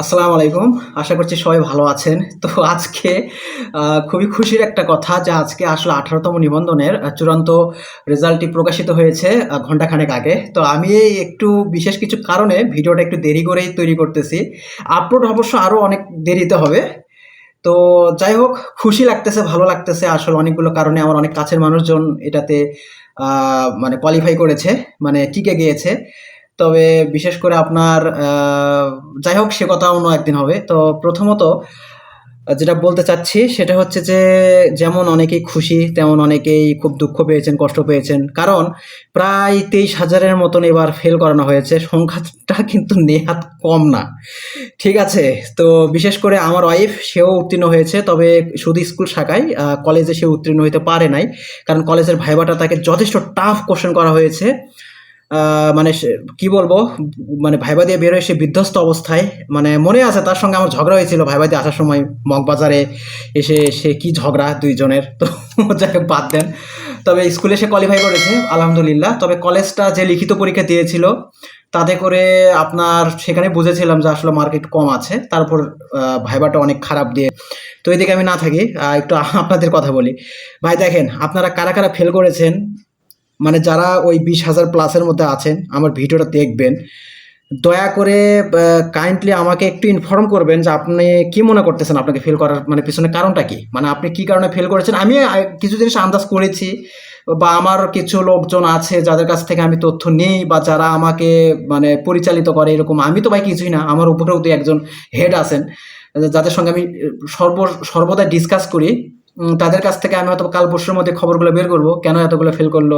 আসসালামু আলাইকুম। আশা করছি সবাই ভালো আছেন। তো আজকে খুবই খুশির একটা কথা যে আজকে আসলে আঠারোতম নিবন্ধনের চূড়ান্ত রেজাল্টটি প্রকাশিত হয়েছে ঘন্টাখানেক আগে। তো আমি এই একটু বিশেষ কিছু কারণে ভিডিওটা একটু দেরি করেই তৈরি করতেছি। আপলোড অবশ্য আরও অনেক দেরিতে হবে। তো যাই হোক, খুশি লাগতেছে, ভালো লাগতেছে। আসলে অনেকগুলো কারণে আমার অনেক কাছের মানুষজন এটাতে মানে কোয়ালিফাই করেছে মানে টিকে গিয়েছে। তবে বিশেষ করে আপনার যাই হোক, সে কথা অন্য একদিন হবে। তো প্রথমত, যেটা বলতে চাচ্ছি, সেটা হচ্ছে যে, যেমন অনেকেই খুশি, তেমন অনেকেই খুব দুঃখ পেয়েছেন, কষ্ট পেয়েছেন। কারণ, প্রায় তেইশ হাজারের মতন এবার ফেল করানো হয়েছে। সংখ্যাটা কিন্তু নেহাত কম না। ঠিক আছে? তো বিশেষ করে আমার ওয়াইফ সেও উত্তীর্ণ হয়েছে। তবে শুধু স্কুল শাখায় কলেজে সে উত্তীর্ণ হতে পারে নাই। কারণ কলেজের ভাইবাটা তাকে যথেষ্ট টাফ কোশ্চেন করা হয়েছে। মানে কি বলব মানে ভাইবা দিয়ে বেরোয় সে বিধ্বস্ত অবস্থায় মানে মনে আছে তার সঙ্গে আমার ঝগড়া হয়েছিল, ভাইবা দিয়ে আসার সময় মগবাজারে এসে সে কি ঝগড়া দুইজনের, তো যাকে বাদ দেন। তবে স্কুলে সে কোয়ালিফাই করেছে, আলহামদুলিল্লাহ। তবে কলেজটা যে লিখিত পরীক্ষা দিয়েছিল, তাতে করে আপনার সেখানে বুঝেছিলাম যে আসলে মার্কেট কম আছে, তারপর ভাইবাটা অনেক খারাপ দিয়ে। তো এদিকে আমি না থাকি একটু আপনাদের কথা বলি। ভাই দেখেন, আপনারা কারা কারা ফেল করেছেন মানে যারা ওই বিশ হাজার প্লাসের মধ্যে আছেন, আমার ভিডিওটা দেখবেন। দয়া করে কাইন্ডলি আমাকে একটু ইনফর্ম করবেন যে আপনি কি মনে করতেছেন আপনাকে ফেল করার মানে পিছনে কারণটা কি? মানে আপনি কি কারণে ফেল করেছেন? আমি কিছু জিনিস আন্দাজ করেছি, বা আমার কিছু লোকজন আছে যাদের কাছ থেকে আমি তথ্য নেই, বা যারা আমাকে মানে পরিচালিত করে এরকম, আমি তো ভাই কিছুই না, আমার উপরেও তো একজন হেড আছেন, যাদের সঙ্গে আমি সর্ব, সর্বদা ডিসকাস করি। তাদের কাছ থেকে আমি হয়তো কাল পরশুর মধ্যে খবরগুলো বের করব, কেন এতগুলো ফেল করল,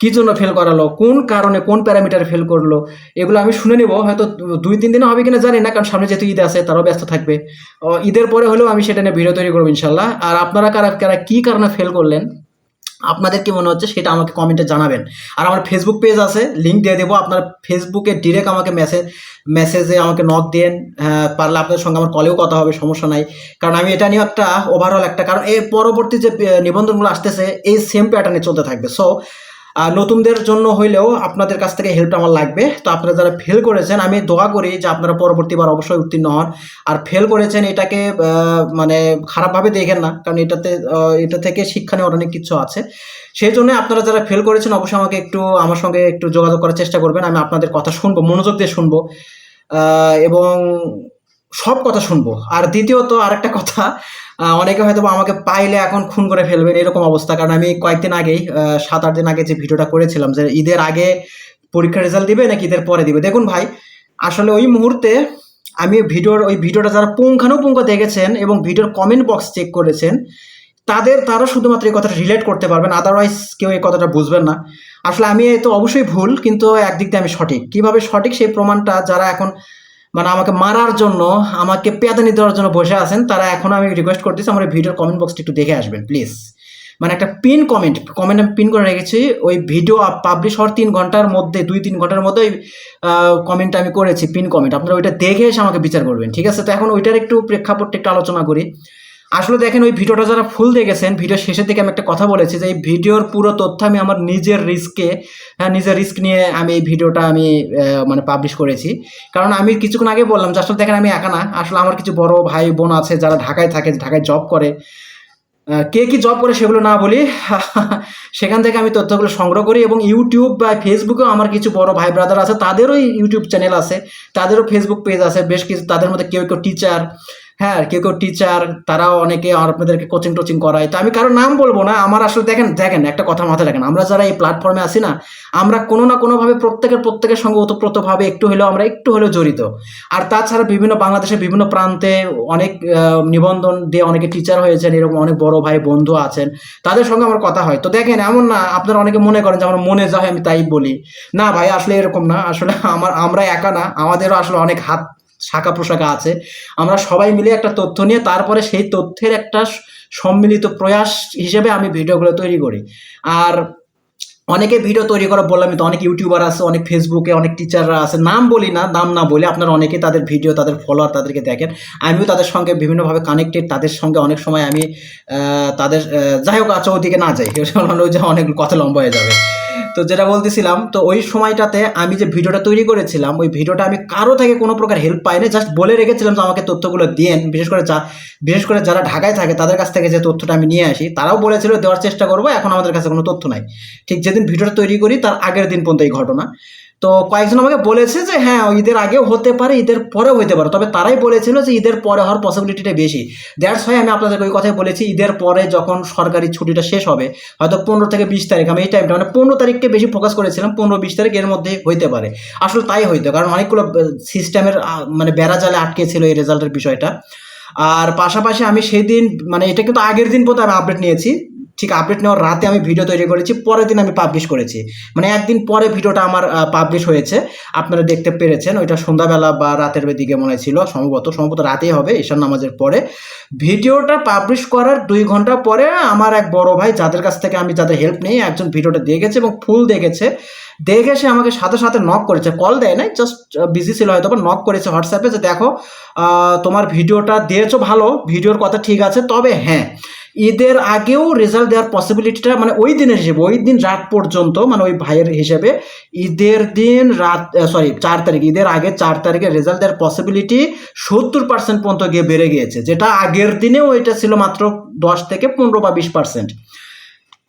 কি জন্য ফেল করালো, কোন কারণে, কোন প্যারামিটার ফেল করল, এগুলো আমি শুনে নেব, হয়তো দুই, তিন দিনে হবে কিনা জানি না, কারণ সামনে যেহেতু ঈদ আছে, তারাও ব্যস্ত থাকবে। ঈদের পরে হলেও আমি সেটা নিয়ে ভিডিও তৈরি করব ইনশাল্লাহ। আর আপনারা কারা কারা কী কারণে ফেল করলেন আপনাদের কি মনে হচ্ছে সেটা আমাকে কমেন্টে জানাবেন। আর আমার ফেসবুক পেজ আছে লিঙ্ক দিয়ে দেবো। আপনার ফেসবুকে ডিরেক্ট আমাকে মেসেজ মেসেজে আমাকে নক দেন। হ্যাঁ, পারলে আপনাদের সঙ্গে আমার কলেও কথা হবে সমস্যা নাই। কারণ আমি এটা নিয়ে একটা ওভারঅল একটা কারণ এই পরবর্তী যে নিবন্ধনগুলো আসতেছে এই সেম প্যাটার্নে চলতে থাকবে। সো নতুনদের জন্য হইলেও আপনাদের কাছ থেকে হেল্পটা আমার লাগবে। তো আপনারা যারা ফেল করেছেন, আমি দোয়া করি যে আপনারা পরবর্তীবার অবশ্যই উত্তীর্ণ হন। আর ফেল করেছেন, এটাকে মানে খারাপভাবে দেখেন না, কারণ এটাতে এটা থেকে শিক্ষা নেওয়ার অনেক কিছু আছে। সেই জন্য আপনারা যারা ফেল করেছেন, অবশ্যই আমাকে একটু, আমার সঙ্গে একটু যোগাযোগ করার চেষ্টা করবেন। আমি আপনাদের কথা শুনব, মনোযোগ দিয়ে শুনব। এবং সব কথা শুনব। আর দ্বিতীয়ত আরেকটা কথা অনেকে হয়তো আমাকে পাইলে এখন খুন করে ফেলবেন এরকম অবস্থা। কারণ আমি কয়েকদিন আগেই সাত আট দিন আগে যে ভিডিওটা করেছিলাম যে ঈদের আগে পরীক্ষার রেজাল্ট দিবে নাকি ঈদের পরে দিবে। দেখুন ভাই, আসলে ওই মুহূর্তে আমি ভিডিওর, ওই ভিডিওটা যারা পুঙ্খানুপুঙ্খ দেখেছেন এবং ভিডিওর কমেন্ট বক্স চেক করেছেন, তাদের, তারা শুধুমাত্র এই কথাটা রিলেট করতে পারবেন আদারওয়াইজ কেউ এই কথাটা বুঝবেন না। আসলে আমি তো অবশ্যই ভুল, কিন্তু একদিক দিয়ে আমি সঠিক। কীভাবে সঠিক সেই প্রমাণটা যারা এখন মানে আমাকে মারার জন্য, আমাকে পেয়াদানি দেওয়ার জন্য বসে আছেন, তারা এখন আমি রিকোয়েস্ট করতেছি, আমার ভিডিওর কমেন্ট বক্সটি একটু দেখে আসবেন প্লিজ মানে একটা পিন কমেন্ট কমেন্ট আমি পিন করে রেখেছি, ওই ভিডিও পাবলিশ হওয়ার তিন ঘণ্টার মধ্যে, দুই তিন ঘণ্টার মধ্যে ওই কমেন্ট আমি করেছি পিন কমেন্ট আপনারা ওইটা দেখে এসে আমাকে বিচার করবেন, ঠিক আছে? তো এখন ওইটার একটু প্রেক্ষাপটটা একটু আলোচনা করি। আসলে দেখেন ওই ভিডিওটা যারা ফুল দেখেছেন ভিডিও শেষের দিকে আমি একটা কথা বলেছি যে এই ভিডিওর পুরো তথ্য আমি আমার নিজের রিস্কে হ্যাঁ নিজের রিস্ক নিয়ে আমি এই ভিডিওটা আমি মানে পাবলিশ করেছি। কারণ আমি কিছুক্ষণ আগে বললাম যে আসলে দেখেন আমি একা না, আসলে আমার কিছু বড় ভাই বোন আছে যারা ঢাকায় থাকে, ঢাকায় জব করে। কে কি জব করে সেগুলো না বলি, সেখান থেকে আমি তথ্যগুলো সংগ্রহ করি এবং ইউটিউব বা ফেসবুকেও আমার কিছু বড় ভাই ব্রাদার আছে, তাদেরও ইউটিউব চ্যানেল আছে, তাদেরও ফেসবুক পেজ আছে, বেশ কিছু, তাদের মধ্যে কেউ কেউ টিচার হ্যাঁ কেউ কেউ টিচার তারাও অনেকে আপনাদেরকে কোচিং টোচিং করায়। তো আমি কারও নাম বলব না, আমার আসলে দেখেন দেখেন, একটা কথা মাথায় রাখেন, আমরা যারা এই প্ল্যাটফর্মে আছি না, আমরা কোনো না কোনোভাবে প্রত্যেকের প্রত্যেকের সঙ্গে ওতপ্রোতভাবে একটু হলেও আমরা একটু হলেও জড়িত। আর তাছাড়া বিভিন্ন বাংলাদেশের বিভিন্ন প্রান্তে অনেক নিবন্ধন দিয়ে অনেকে টিচার হয়েছেন, এরকম অনেক বড় ভাই বন্ধু আছেন, তাদের সঙ্গে আমার কথা হয়। তো দেখেন, এমন না, আপনারা অনেকে মনে করেন যে আমার মনে যা হয় আমি তাই বলি। না ভাই, আসলে এরকম না, আসলে আমার, আমরা একা না, আমাদেরও আসলে অনেক হাত শাখা প্রশাখা আছে। আমরা সবাই মিলে একটা তথ্য নিয়ে তারপরে সেই তথ্যের একটা সম্মিলিত প্রয়াস হিসেবে আমি ভিডিওগুলো তৈরি করি। আর অনেকে ভিডিও তৈরি করা বললাম তো অনেক ইউটিউবার আছে, অনেক ফেসবুকে অনেক টিচাররা আছে। নাম বলি না, নাম না বলে আপনারা অনেকে তাদের ভিডিও তাদের ফলোয়ার তাদেরকে দেখেন। আমিও তাদের সঙ্গে বিভিন্নভাবে কানেক্টেড তাদের সঙ্গে অনেক সময় আমি তাদের যাই হোক আচ্ছা ওদিকে না যাই। অনেক কথা লম্বা হয়ে যাবে। তো যেটা বলতেছিলাম, তো ওই সময়টাতে আমি যে ভিডিওটা তৈরি করেছিলাম, ওই ভিডিওটা আমি কারও থেকে কোনো প্রকার হেল্প পাইনি জাস্ট বলে রেখেছিলাম যে আমাকে তথ্যগুলো দিয়েন, বিশেষ করে যা, বিশেষ করে যারা ঢাকায় থাকে, তাদের কাছ থেকে যে তথ্যটা আমি নিয়ে আসি, তারাও বলেছিল দেওয়ার চেষ্টা করব, এখন আমাদের কাছে কোনো তথ্য নাই। ঠিক যেদিন ভিডিওটা তৈরি করি, তার আগের দিন পর্যন্ত এই ঘটনা। তো কয়েকজন আমাকে বলেছে যে হ্যাঁ ঈদের আগেও হতে পারে, ঈদের পরেও হতে পারে। তবে তারাই বলেছিল যে, ঈদের পরে হওয়ার পসিবিলিটিটা বেশি। দ্যাটস হয় আমি আপনাদেরকে ওই কথাই বলেছি, ঈদের পরে যখন সরকারি ছুটিটা শেষ হবে, হয়তো পনেরো থেকে বিশ তারিখ, আমি এই টাইমটা মানে পনেরো তারিখকে বেশি ফোকাস করেছিলাম, পনেরো বিশ তারিখ এর মধ্যে হইতে পারে। আসলে তাই হইতো, কারণ অনেকগুলো সিস্টেমের মানে বেড়া জালে আটকে ছিল এই রেজাল্টের বিষয়টা। আর পাশাপাশি আমি সেই দিন মানে এটা কিন্তু আগের দিন পর্যন্ত আমি আপডেট নিয়েছি। ঠিক আপডেট নেওয়ার রাতে আমি ভিডিও তৈরি করেছি, পরের দিন আমি পাবলিশ করেছি। মানে একদিন পরে ভিডিওটা আমার পাবলিশ হয়েছে। আপনারা দেখতে পেরেছেন, ওইটা সন্ধ্যাবেলা বা রাতের দিকে মনে ছিল, সম্ভবত সম্ভবত রাতেই হবে, ঈশান নামাজের পরে। ভিডিওটা পাবলিশ করার দুই ঘণ্টা পরে আমার এক বড় ভাই, যাদের কাছ থেকে আমি যাদের হেল্প নেই, একজন ভিডিওটা দেখেছে এবং ফুল দেখেছে। দেখে সে আমাকে সাথে সাথে নক করেছে। কল দেয় নাই জাস্ট বিজি ছিল হয়তো নক করেছে হোয়াটসঅ্যাপে যে দেখো তোমার ভিডিওটা দিয়েছ ভালো ভিডিওর কথা ঠিক আছে, তবে হ্যাঁ ঈদের আগেও রেজাল্ট দেওয়ার পসিবিলিটিটা মানে ওই দিনের হিসেবে, ওই দিন রাত পর্যন্ত মানে ওই ভাইয়ের হিসেবে ঈদের দিন রাত সরি চার তারিখ ঈদের আগে চার তারিখে রেজাল্ট দেওয়ার পসিবিলিটি সত্তর পার্সেন্ট পর্যন্ত গিয়ে বেড়ে গিয়েছে, যেটা আগের দিনেও এটা ছিল মাত্র দশ থেকে পনেরো বা বিশ পার্সেন্ট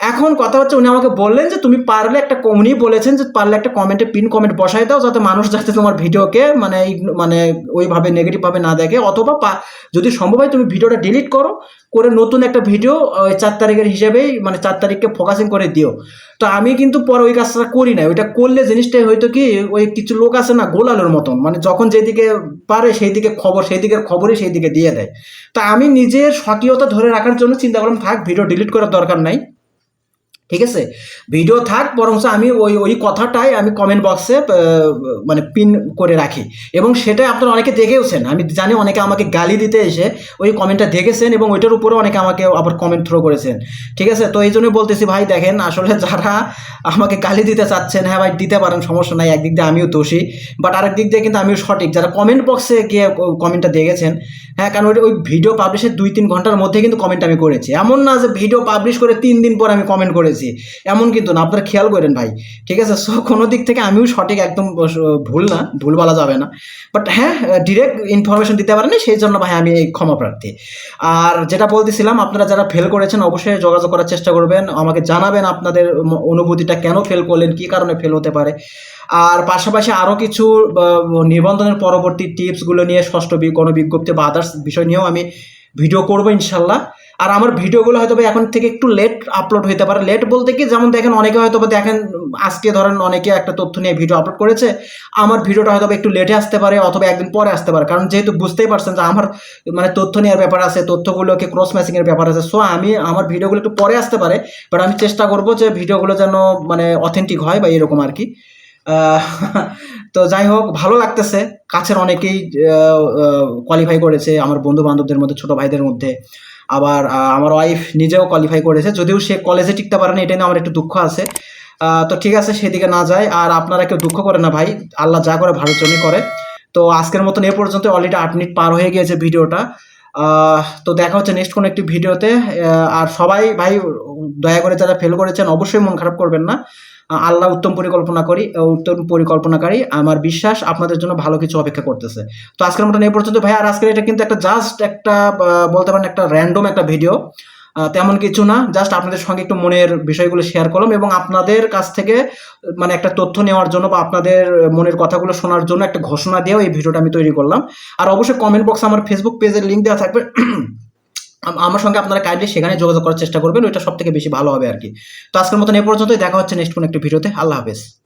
এখন কথা হচ্ছে উনি আমাকে বললেন যে তুমি পারলে একটা উনি বলেছেন যে পারলে একটা কমেন্টে পিন কমেন্ট বসাই দাও যাতে মানুষ যাতে তোমার ভিডিওকে মানে মানে ওইভাবে নেগেটিভভাবে না দেখে। অথবা যদি সম্ভব হয় তুমি ভিডিওটা ডিলিট করো, করে নতুন একটা ভিডিও ওই চার তারিখের হিসেবেই মানে চার তারিখকে ফোকাসিং করে দিও। তো আমি কিন্তু পরে ওই কাজটা করি না। ওইটা করলে জিনিসটাই হয়তো কি, ওই কিছু লোক আছে না গোলালোর মতন। মানে যখন যেদিকে পারে সেই দিকে খবর সেই দিকের খবরই সেই দিকে দিয়ে দেয়। তা আমি নিজের স্বকীয়তা ধরে রাখার জন্য চিন্তা করলাম, থাক ভিডিও ডিলিট করার দরকার নাই। ঠিক আছে? ভিডিও থাক বরং আমি ওই ওই কথাটাই আমি কমেন্ট বক্সে মানে পিন করে রাখি। এবং সেটা আপনারা অনেকে দেখেওছেন। আমি জানি অনেকে আমাকে গালি দিতে এসে ওই কমেন্টটা দেখেছেন এবং ওইটার উপরেও অনেকে আমাকে আবার কমেন্ট থ্রো করেছেন। ঠিক আছে? তো এই জন্য বলতেছি, ভাই দেখেন, আসলে যারা আমাকে গালি দিতে চাচ্ছেন হ্যাঁ ভাই, দিতে পারেন, সমস্যা নাই, একদিক দিয়ে আমিও দোষী। বাট আরেক দিক দিয়ে কিন্তু আমিও সঠিক। যারা কমেন্ট বক্সে গিয়ে কমেন্টটা দেখেছেন হ্যাঁ কারণ ওই ওই ভিডিও পাবলিশের দুই, তিন ঘণ্টার মধ্যে কিন্তু কমেন্ট আমি করেছি। এমন না যে ভিডিও পাবলিশ করে তিন দিন পর আমি কমেন্ট করেছি। এমন কিন্তু না, আপনারা খেয়াল করেন ভাই, ঠিক আছে? সো কোনো দিক থেকে আমিও সঠিক একদম ভুল না ভুল বলা যাবে না। বাট হ্যাঁ ডিরেক্ট ইনফরমেশন দিতে পারেনি সেই জন্য ভাই আমি এই ক্ষমা প্রার্থী। আর যেটা বলতেছিলাম, আপনারা যারা ফেল করেছেন, অবশ্যই যোগাযোগ করার চেষ্টা করবেন। আমাকে জানাবেন আপনাদের অনুভূতিটা কেন ফেল করলেন, কি কারণে ফেল হতে পারে। আর পাশাপাশি আরও কিছু নিবন্ধনের পরবর্তী টিপসগুলো নিয়ে ষষ্ঠ বি- কোনো বিজ্ঞপ্তি বা আদার্স বিষয় নিয়েও আমি ভিডিও করব ইনশাল্লাহ। আর আমার ভিডিওগুলো হয়তো এখন থেকে একটু লেট আপলোড হতে পারে। লেট বলতে কি, যেমন দেখেন অনেকে হয়তো দেখেন আজকে ধরেন অনেকে একটা তথ্য নিয়ে ভিডিও আপলোড করেছে, আমার ভিডিওটা হয়তো একটু লেটে আসতে পারে অথবা একদিন পরে আসতে পারে। কারণ যেহেতু বুঝতেই পারছেন যে আমার মানে তথ্য নেওয়ার ব্যাপার আছে, তথ্যগুলোকে ক্রস ম্যাচিংয়ের ব্যাপার আছে সো আমি, আমার ভিডিওগুলো একটু পরে আসতে পারে বাট আমি চেষ্টা করব যে ভিডিওগুলো যেন মানে অথেন্টিক হয় বা এরকম আর কি। তো যাই হোক, ভালো লাগতেছে। কাছের অনেকেই কোয়ালিফাই করেছে আমার বন্ধু বান্ধবদের মধ্যে, ছোট ভাইদের মধ্যে। আবার আমার ওয়াইফ নিজেও কোয়ালিফাই করেছে। যদিও সে কলেজে টিকতে পারে না এটা নিয়ে আমার একটু দুঃখ আছে। তো ঠিক আছে, সেদিকে না যায়। আর আপনারা কেউ দুঃখ করে না ভাই। আল্লাহ যা করে ভালো জন্যই করে। তো আজকের মতন এ পর্যন্ত অলরেডি আট মিনিট পার হয়ে গিয়েছে ভিডিওটা। তো দেখা হচ্ছে নেক্সট কোনো একটি ভিডিওতে। আর সবাই ভাই, দয়া করে যারা ফেল করেছেন, অবশ্যই মন খারাপ করবেন না। আল্লাহ উত্তম পরিকল্পনা করি উত্তম পরিকল্পনাকারী। আমার বিশ্বাস আপনাদের জন্য ভালো কিছু অপেক্ষা করতেছে। তো আজকের মতন এই পর্যন্ত ভাই, আর আজকের এটা কিন্তু একটা জাস্ট একটা বলতে পারেন একটা র্যান্ডম একটা ভিডিও তেমন কিছু না। জাস্ট আপনাদের সঙ্গে একটু মনের বিষয়গুলো শেয়ার করলাম এবং আপনাদের কাছ থেকে মানে একটা তথ্য নেওয়ার জন্য বা আপনাদের মনের কথাগুলো শোনার জন্য একটা ঘোষণা দিয়েও এই ভিডিওটা আমি তৈরি করলাম। আর অবশ্যই কমেন্ট বক্সে আমার ফেসবুক পেজের লিঙ্ক দেওয়া থাকবে। আমার সঙ্গে আপনারা কাইন্ডলি সেখানে যোগাযোগ করার চেষ্টা করবেন, ওইটা সব থেকে বেশি ভালো হবে আর কি। তো আজকের মতন এ পর্যন্তই, দেখা হচ্ছে নেক্সট কোনো একটা ভিডিওতে। আল্লাহ হাফেজ।